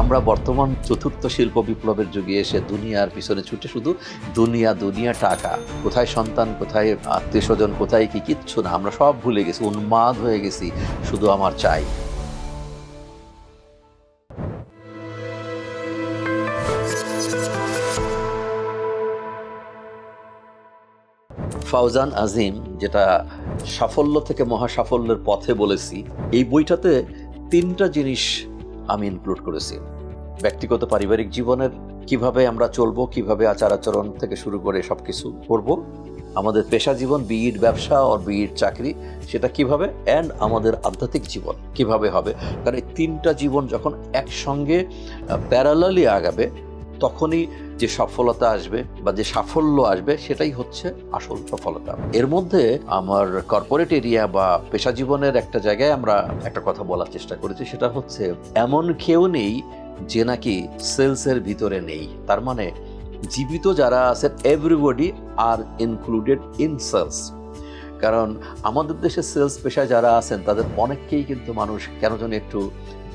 আমরা বর্তমান চতুর্থ শিল্প বিপ্লবের যুগে এসে দুনিয়ার পিছনে ছুটে শুধু দুনিয়া দুনিয়া, টাকা। কোথায় সন্তান, কোথায় আত্মীয় স্বজন কোথায় কি, কিচ্ছু না। আমরা সব ভুলে গেছি, উন্মাদ হয়ে গেছি, শুধু আমার চাই। ফাউজান আজিম, যেটা সাফল্য থেকে মহা সাফল্যের পথে বলেছি, এই বইটাতে তিনটা জিনিস আমি ইনক্লুড করেছি। ব্যক্তিগত পারিবারিক জীবনের কীভাবে আমরা চলবো, কীভাবে আচার আচরণ থেকে শুরু করে সব কিছু করব, আমাদের পেশা জীবন বিইড ব্যবসা আর বিইড চাকরি, সেটা কীভাবে অ্যান্ড আমাদের আধ্যাত্মিক জীবন কীভাবে হবে। কারণ এই তিনটা জীবন যখন একসঙ্গে প্যারালালি আগাবে, তখনই যে সফলতা আসবে বা যে সাফল্য আসবে, সেটাই হচ্ছে আসল সফলতা। এর মধ্যে আমার কর্পোরেট এরিয়া বা পেশা জীবনের একটা জায়গায় আমরা একটা কথা বলার চেষ্টা করেছি, সেটা হচ্ছে এমন কেউ নেই যে নাকি সেলসের ভিতরে নেই। তার মানে জীবিত যারা আছে everybody are included in sales কারণ আমাদের দেশে সেলস পেশায় যারা আছেন, তাদের অনেককেই কিন্তু মানুষ কেন যেন একটু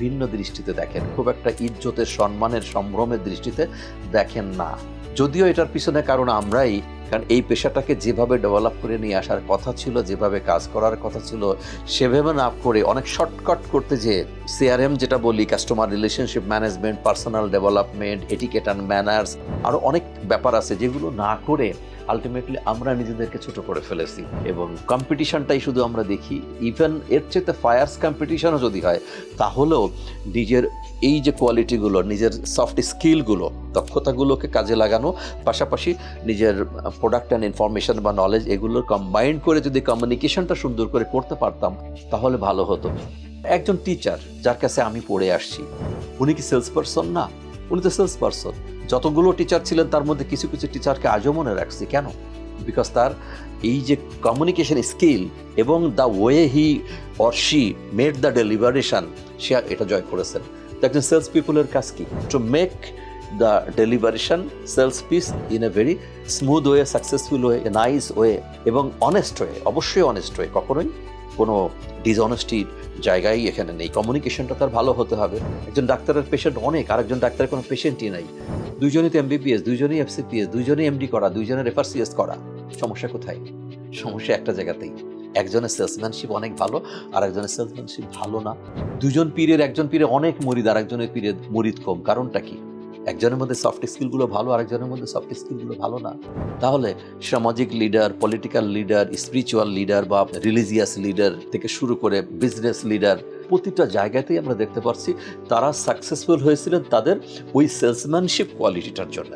ভিন্ন দৃষ্টিতে দেখেন। খুব একটা ইজ্জতের, সম্মানের, সম্ভ্রমের দৃষ্টিতে দেখেন না। যদিও এটার পিছনে কারণ আমরাই, কারণ এই পেশাটাকে যেভাবে ডেভেলপ করে নিয়ে আসার কথা ছিল, যেভাবে কাজ করার কথা ছিল, সেভাবে না করে অনেক শর্টকাট করতে যে সিআরএম যেটা বলি customer relationship management personal development etiquette and manners আরও অনেক ব্যাপার আছে যেগুলো না করে আলটিমেটলি আমরা নিজেদেরকে ছোট করে ফেলেছি এবং কম্পিটিশনটাই শুধু আমরা দেখি। ইভেন এর চেয়ে ফায়ার্স কম্পিটিশনও যদি হয়, তাহলেও নিজের এই যে কোয়ালিটিগুলো নিজের সফট স্কিলগুলো দক্ষতাগুলোকে কাজে লাগানো, পাশাপাশি নিজের প্রোডাক্ট অ্যান্ড ইনফরমেশন বা নলেজ এগুলো কম্বাইন্ড করে যদি কমিউনিকেশনটা সুন্দর করে করতে পারতাম, তাহলে ভালো হতো। একজন টিচার যার কাছে আমি পড়ে আসছি, উনি কি সেলস পারসন না? উনি তো সেলস পারসন যতগুলো টিচার ছিলেন, তার মধ্যে কিছু কিছু টিচারকে আজও মনে রাখছি। কেন? বিকজ তার এই যে কমিউনিকেশন স্কিল এবং the way he or she made the deliveration সে এটা জয় করেছেন। তো একজন সেলস পিপুলের কাজ কি? To make the deliveration sales piece in a very smooth way successful way nice way এবং অনেস্ট ওয়ে অবশ্যই অনেস্ট ওয়ে কখনোই কোনো ডিসঅনেস্টির জায়গায় এখানে নেই। কমিউনিকেশনটা তার ভালো হতে হবে। একজন ডাক্তারের পেশেন্ট অনেক, আরেকজন ডাক্তারের কোনো পেশেন্টই নাই। দুইজনই তো এমবিবিএস দুজনেই এফসিপিএস দুইজনই এমডি করা দুজনের এফআরসিএস করা। সমস্যা কোথায়? সমস্যা একটা জায়গাতেই। একজনের সেলসম্যানশিপ অনেক ভালো আর একজনের সেলসম্যানশিপ ভালো না। দুজন পীরের, একজন পীরে অনেক মরিদ আর একজনের পীরের মরিদ কম। কারণটা কি? একজনের মধ্যে সফট স্কিলগুলো ভালো, আরেকজনের মধ্যে সফট স্কিলগুলো ভালো না। তাহলে সামাজিক leader political leader spiritual leader বা রিলিজিয়াস লিডার থেকে শুরু করে বিজনেস লিডার প্রতিটা জায়গাতেই আমরা দেখতে পারছি, তারা সাকসেসফুল হয়েছিলেন তাদের ওই সেলসম্যানশিপ কোয়ালিটিটার জন্য।